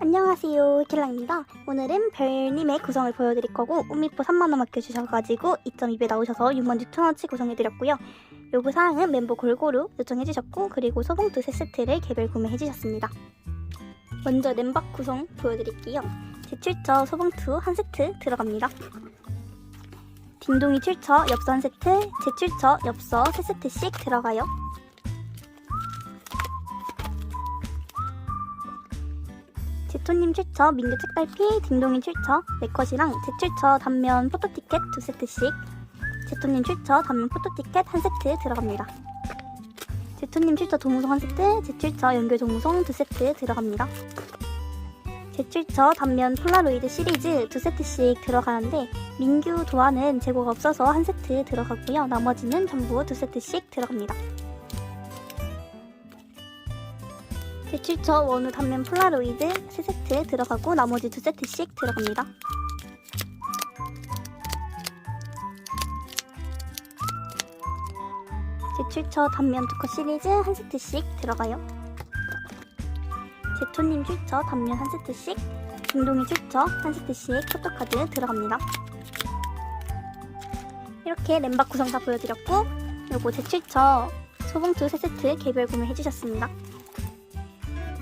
안녕하세요 킬랑입니다. 오늘은 별님의 구성을 보여드릴 거고 우미포 3만원 맡겨주셔가지고 2.2배 나오셔서 66,000원치 구성해드렸고요. 요구사항은 멤버 골고루 요청해주셨고 그리고 소봉투 3세트를 개별 구매해주셨습니다. 먼저 램박 구성 보여드릴게요. 제7처 소봉투 한 세트 들어갑니다. 딩동이 7처 엽서 한 세트 제7처 엽서 3세트씩 들어가요 제토님 출처, 민규 책달피, 딩동인 출처, 네컷이랑 제 출처 단면 포토티켓 두 세트씩 제토님 출처 단면 포토티켓 한 세트 들어갑니다. 제토님 출처 도무송 한 세트, 제 출처 연결 도무송 두 세트 들어갑니다. 제 출처 단면 폴라로이드 시리즈 두 세트씩 들어가는데 민규 도안은 재고가 없어서 한 세트 들어가고요. 나머지는 전부 두 세트씩 들어갑니다. 제출처 원우 단면 폴라로이드 3세트 들어가고 나머지 2세트씩 들어갑니다. 제출처 단면 두컷 시리즈 한 세트씩 들어가요. 제토님 출처 단면 한 세트씩, 김동희 출처 한 세트씩 포토카드 들어갑니다. 이렇게 램박 구성 다 보여드렸고 요거 제출처 소봉투 3세트 개별 구매해주셨습니다.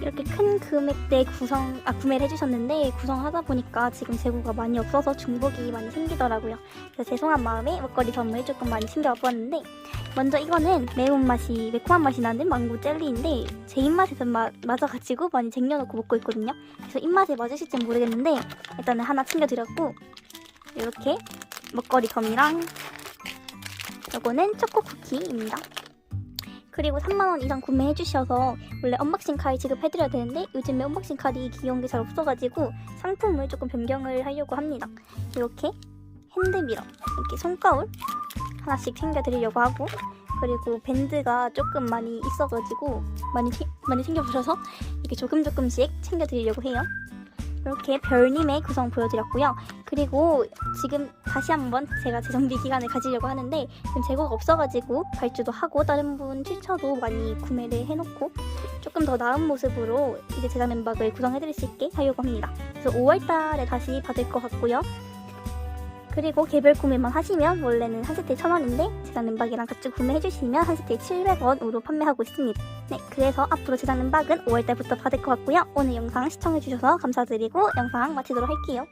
이렇게 큰 금액대 구성 아 구매를 해주셨는데 구성하다 보니까 지금 재고가 많이 없어서 중복이 많이 생기더라고요. 그래서 죄송한 마음에 먹거리 선물 조금 많이 챙겨와보았는데 먼저 이거는 매운 맛이 매콤한 맛이 나는 망고 젤리인데 제 입맛에 좀 마, 맞아가지고 많이 쟁여놓고 먹고 있거든요. 그래서 입맛에 맞으실지 모르겠는데 일단은 하나 챙겨드렸고 이렇게 먹거리 검이랑 이거는 초코 쿠키입니다. 그리고 3만원 이상 구매해주셔서 원래 언박싱 카드 지급해드려야 되는데 요즘에 언박싱 카드 이 귀여운 게 잘 없어가지고 상품을 조금 변경을 하려고 합니다. 이렇게 핸드미러, 이렇게 손거울 하나씩 챙겨드리려고 하고 그리고 밴드가 조금 많이 있어가지고 많이 챙- 많이 챙겨주셔서 이렇게 조금 조금씩 챙겨드리려고 해요. 이렇게 별님의 구성 보여드렸고요. 그리고 지금 다시 한번 제가 재정비 기간을 가지려고 하는데 지금 재고가 없어가지고 발주도 하고 다른 분 출처도 많이 구매를 해놓고 조금 더 나은 모습으로 이제 제작 멤버를 구성해드릴 수 있게 하려고 합니다. 그래서 5월달에 다시 받을 것 같고요. 그리고 개별 구매만 하시면 원래는 한 세트에 1,000원인데 제작 멤버이랑 같이 구매해주시면 한 세트에 700원으로 판매하고 있습니다. 네, 그래서 앞으로 제작 멤버은 5월달부터 받을 것 같고요. 오늘 영상 시청해주셔서 감사드리고 영상 마치도록 할게요.